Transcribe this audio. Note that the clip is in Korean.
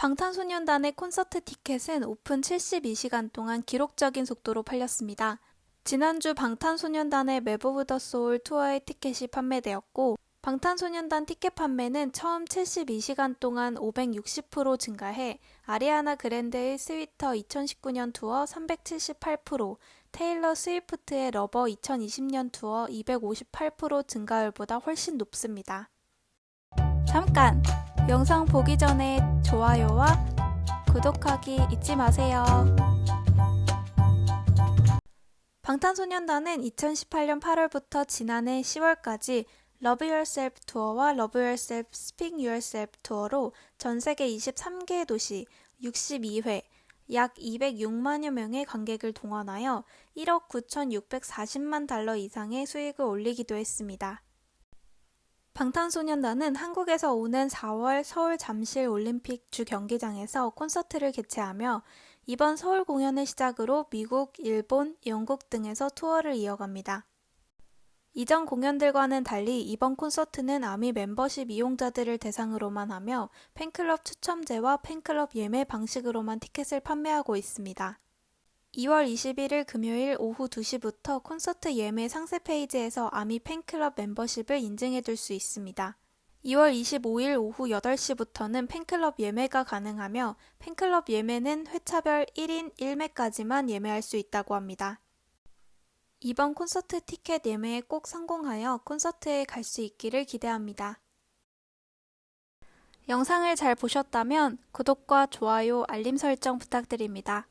방탄소년단의 콘서트 티켓은 오픈 72시간 동안 기록적인 속도로 팔렸습니다. 지난주 방탄소년단의 맵 오브 더 소울 투어의 티켓이 판매되었고, 방탄소년단 티켓 판매는 처음 72시간 동안 560% 증가해 아리아나 그랜데의 스위터 2019년 투어 378%, 테일러 스위프트의 러버 2020년 투어 258% 증가율보다 훨씬 높습니다. 잠깐! 영상 보기 전에 좋아요와 구독하기 잊지 마세요. 방탄소년단은 2018년 8월부터 지난해 10월까지 Love Yourself 투어와 Love Yourself 투어로 전 세계 23개의 도시 62회 약 206만여 명의 관객을 동원하여 1억 9,640만 달러 이상의 수익을 올리기도 했습니다. 방탄소년단은 한국에서 오는 4월 서울 잠실 올림픽 주 경기장에서 콘서트를 개최하며 이번 서울 공연을 시작으로 미국, 일본, 영국 등에서 투어를 이어갑니다. 이전 공연들과는 달리 이번 콘서트는 아미 멤버십 이용자들을 대상으로만 하며 팬클럽 추첨제와 팬클럽 예매 방식으로만 티켓을 판매하고 있습니다. 2월 21일 금요일 오후 2시부터 콘서트 예매 상세 페이지에서 아미 팬클럽 멤버십을 인증해 둘수 있습니다. 2월 25일 오후 8시부터는 팬클럽 예매가 가능하며 팬클럽 예매는 회차별 1인 1매까지만 예매할 수 있다고 합니다. 이번 콘서트 티켓 예매에 꼭 성공하여 콘서트에 갈 수 있기를 기대합니다. 영상을 잘 보셨다면 구독과 좋아요, 알림 설정 부탁드립니다.